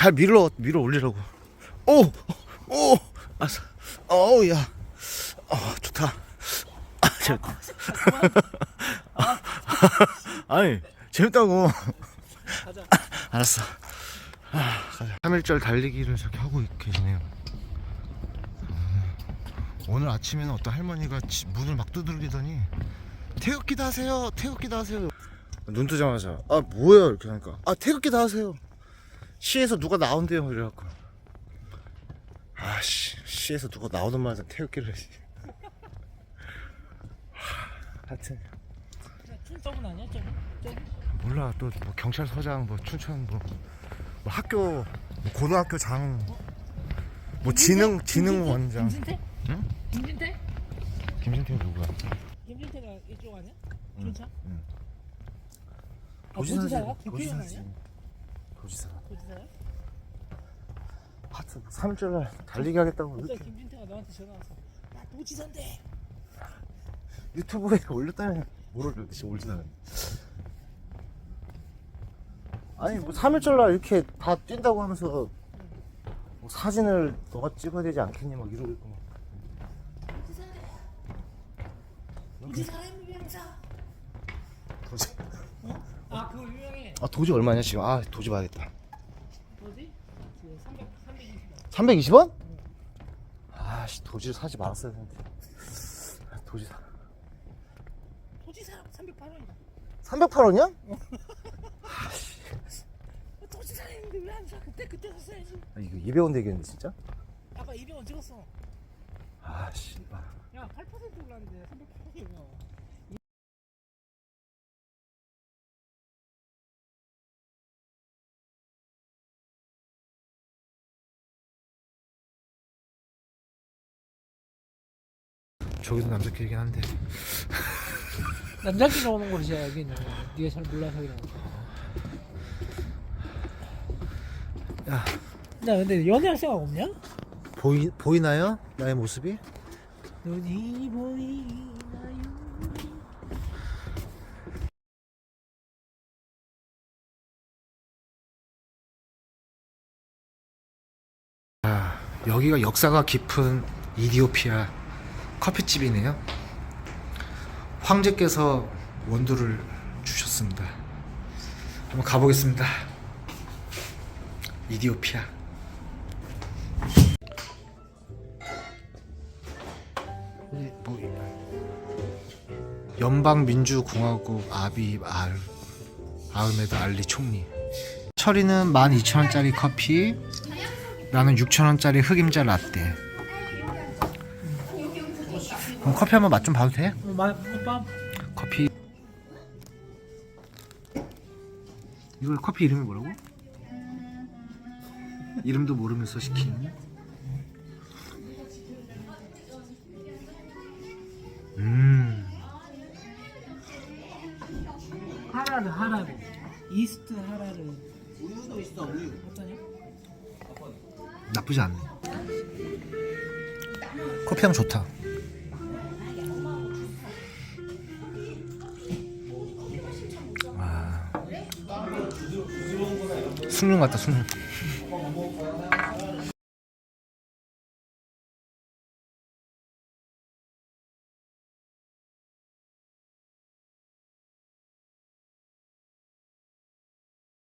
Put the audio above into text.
잘 밀어 밀어 올리라고. 오, 오, 아싸. 어우 야, 어 좋다. 아, 재밌다. 아니 재밌다고. 가자. 알았어. 아, 가자. 3일절 달리기를 저렇게 하고 계시네요. 음, 오늘 아침에는 어떤 할머니가 지- 문을 막 두드리더니 태극기도 하세요. 태극기도 하세요. 눈 뜨자마자 아 뭐야 이렇게 하니까 아 태극기도 하세요. 시에서 누가 나온대요 이래갖고 아씨 시에서 누가 나오는 말에 태극기를. 하, 하여튼 춘석은 아니야? 저기? 몰라 또 뭐 경찰서장 뭐 춘천 뭐, 뭐 학교 뭐 고등학교 장뭐 지능 지능 원장 김진태? 응? 김진태? 김진태 누구야? 김진태가 이쪽 아니야? 응, 춘천? 응. 아, 도지사야? 도지사지. 국회의원 아니야? 도지사 도지사야? 하트 3일절 달리기 하겠다고 어떤 이렇게 김진태가 너한테 전화 왔어 나 도지사인데 유튜브에 올렸다면 뭘 올렸지 올지도 않았네 아니 뭐 3일절날 이렇게 다 뛴다고 하면서 뭐 사진을 너가 찍어야 되지 않겠니? 막 이러고 있고 막. 도지사라는 명사. 도지 아 그거 유명해. 아 도지 얼마냐 지금. 아 도지 봐야겠다. 뭐지? 그 300, 320만 320원? 아씨 도지를 사지 말았어야 되는데 아, 도지 사. 도지사 308원이야 308원이야? 도지사라는데 왜 안 사? 그때 그때 샀어야지. 아, 이거 200원 되겠는데 진짜? 아까 200원 찍었어. 아씨 야 8% 올랐는데 308원이야 저기도 남자끼리긴 한데 남자끼리 오는 곳이야 여기는 네가 잘 몰라서 그래 야야 근데 연애할 생각 없냐? 보이, 보이나요? 나의 모습이? 눈이 보이나요? 여기가 역사가 깊은 이디오피아 커피집이네요. 황제께서 원두를 주셨습니다. 한번 가보겠습니다. 이디오피아. 이 뭐, 연방민주공화국 아비 알 아흐메드 알리 총리. 처리는 12,000원짜리 커피, 나는 6,000원짜리 흑임자 라떼. 그럼 커피 한번 맛 좀 봐도 돼? 어, 마, 오빠 커피. 이거 커피 이름이 뭐라고? 이름도 모르면서 시킨. 음, 하라르 하라르 이스트 하라르 우유도 있어 우유 어떠냐? 나쁘지 않네. 커피 향 좋다. 숭늉 같다 숭늉.